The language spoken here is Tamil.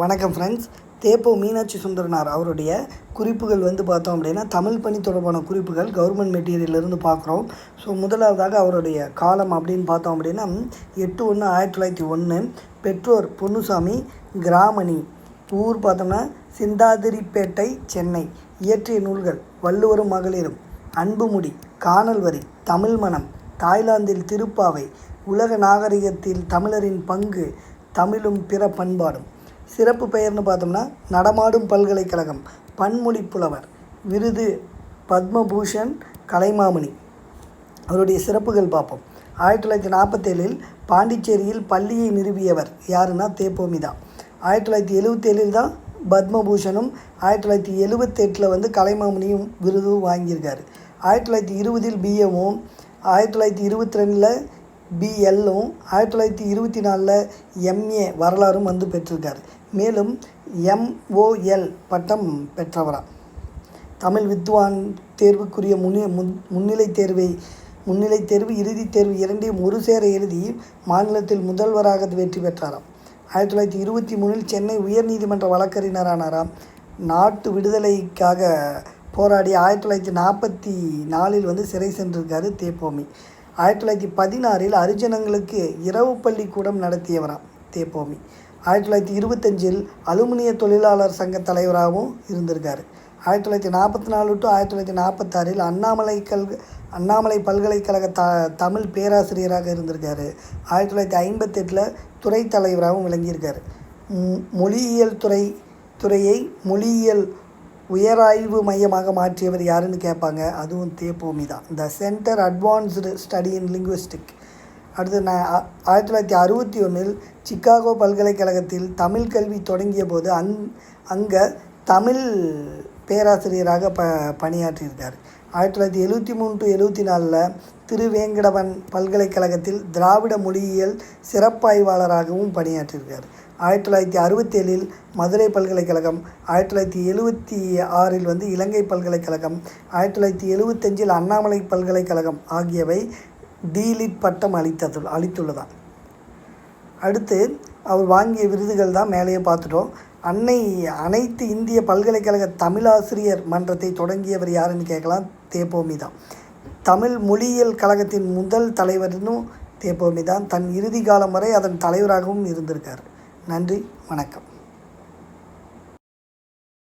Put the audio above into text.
வணக்கம் ஃப்ரெண்ட்ஸ் தேப்போ மீனாட்சி சுந்தரனார் அவருடைய குறிப்புகள் வந்து பார்த்தோம் அப்படின்னா தமிழ் பணி தொடர்பான குறிப்புகள் கவர்மெண்ட் மெட்டீரியல்லேருந்து பார்க்குறோம். ஸோ முதலாவதாக அவருடைய காலம் அப்படின்னு பார்த்தோம் அப்படின்னா எட்டு ஒன்று ஆயிரத்தி தொள்ளாயிரத்தி ஒன்று. பெற்றோர் பொன்னுசாமி கிராமணி. ஊர் பார்த்தோம்னா சிந்தாதிரிப்பேட்டை சென்னை. இயற்றிய நூல்கள் வள்ளுவரும் மகளிரும். அன்புமுடி காணல் வரி தமிழ் மனம் தாய்லாந்தில் திருப்பாவை உலக நாகரிகத்தில் தமிழரின் பங்கு தமிழும் பிற பண்பாடும். சிறப்பு பெயர்னு பார்த்தோம்னா நடமாடும் பல்கலைக்கழகம் பன்மொழி புலவர் விருது பத்மபூஷன் கலைமாமணி. அவருடைய சிறப்புகள் பார்ப்போம். ஆயிரத்தி தொள்ளாயிரத்தி நாற்பத்தேழில் பாண்டிச்சேரியில் பள்ளியை நிறுவியவர் யாருன்னா தேப்போமிதா. ஆயிரத்தி தொள்ளாயிரத்தி எழுவத்தேழில் தான் பத்மபூஷனும் ஆயிரத்தி தொள்ளாயிரத்தி எழுவத்தெட்டில் வந்து கலைமாமணியும் விருதும் வாங்கியிருக்காரு. ஆயிரத்தி தொள்ளாயிரத்தி இருபதில் பிஎம்மும் ஆயிரத்தி தொள்ளாயிரத்தி இருபத்தி ரெண்டில் பிஎல்லும் ஆயிரத்தி தொள்ளாயிரத்தி இருபத்தி நாலில் எம்ஏ வரலாறும் வந்து பெற்றிருக்காரு. மேலும் எம்ஓஎல் பட்டம் பெற்றவரா? தமிழ் வித்வான் தேர்வுக்குரிய முன்னி முன் முன்னிலை தேர்வை முன்னிலை தேர்வு இறுதித் தேர்வு இரண்டையும் ஒரு சேர எழுதி மாநிலத்தில் முதல்வராக வெற்றி பெற்றாராம். ஆயிரத்தி தொள்ளாயிரத்தி இருபத்தி மூணில் சென்னை உயர்நீதிமன்ற வழக்கறிஞரானாராம். நாட்டு விடுதலைக்காக போராடி ஆயிரத்தி தொள்ளாயிரத்தி நாற்பத்தி நாலில் வந்து சிறை சென்றிருக்காரு தேப்போமி. ஆயிரத்தி தொள்ளாயிரத்தி பதினாறில் அரிஜனங்களுக்கு இரவு பள்ளிக்கூடம் நடத்தியவராம் தேப்போமி. ஆயிரத்தி தொள்ளாயிரத்தி இருபத்தஞ்சில் அலுமினிய தொழிலாளர் சங்க தலைவராகவும் இருந்திருக்கார். ஆயிரத்தி தொள்ளாயிரத்தி நாற்பத்தி நாலு டு ஆயிரத்தி தொள்ளாயிரத்தி நாற்பத்தாறில் அண்ணாமலை கல் அண்ணாமலை பல்கலைக்கழக த தமிழ் பேராசிரியராக இருந்திருக்கார். ஆயிரத்தி தொள்ளாயிரத்தி ஐம்பத்தெட்டில் துறை தலைவராகவும் விளங்கியிருக்கார். மொழியியல் துறை துறையை மொழியியல் உயராய்வு மையமாக மாற்றியவர் யாருன்னு கேட்பாங்க. அதுவும் தேப்போமி தான். The centre advanced study in linguistic அடுத்து நான் ஆயிரத்தி தொள்ளாயிரத்தி அறுபத்தி ஒன்றில் சிக்காகோ பல்கலைக்கழகத்தில் தமிழ் கல்வி தொடங்கிய போது அங் அங்கே தமிழ் பேராசிரியராக ப பணியாற்றியிருக்கார் ஆயிரத்தி தொள்ளாயிரத்தி எழுபத்தி மூணு டு எழுபத்தி நாலில் திருவேங்கடவன் பல்கலைக்கழகத்தில் திராவிட மொழியியல் சிறப்பாய்வாளராகவும் பணியாற்றியிருக்கார். ஆயிரத்தி தொள்ளாயிரத்தி அறுபத்தேழில் மதுரை பல்கலைக்கழகம் ஆயிரத்தி தொள்ளாயிரத்தி எழுபத்தி ஆறில் வந்து இலங்கை பல்கலைக்கழகம் ஆயிரத்தி தொள்ளாயிரத்தி எழுபத்தஞ்சில் அண்ணாமலை பல்கலைக்கழகம் ஆகியவை டீலிட் பட்டம் அளித்தது அளித்துள்ளதாம். அடுத்து அவர் வாங்கிய விருதுகள் தான் மேலேயே பார்த்துட்டோம். அன்னை அனைத்து இந்திய பல்கலைக்கழக தமிழாசிரியர் மன்றத்தை தொடங்கியவர் யாருன்னு கேட்கலாம் தேப்போமி தான் தமிழ் மொழியியல் கழகத்தின் முதல் தலைவர்னும் தேப்போமி தான் தன் இறுதி காலம் வரை அதன் தலைவராகவும் இருந்திருக்கார். நன்றி வணக்கம்.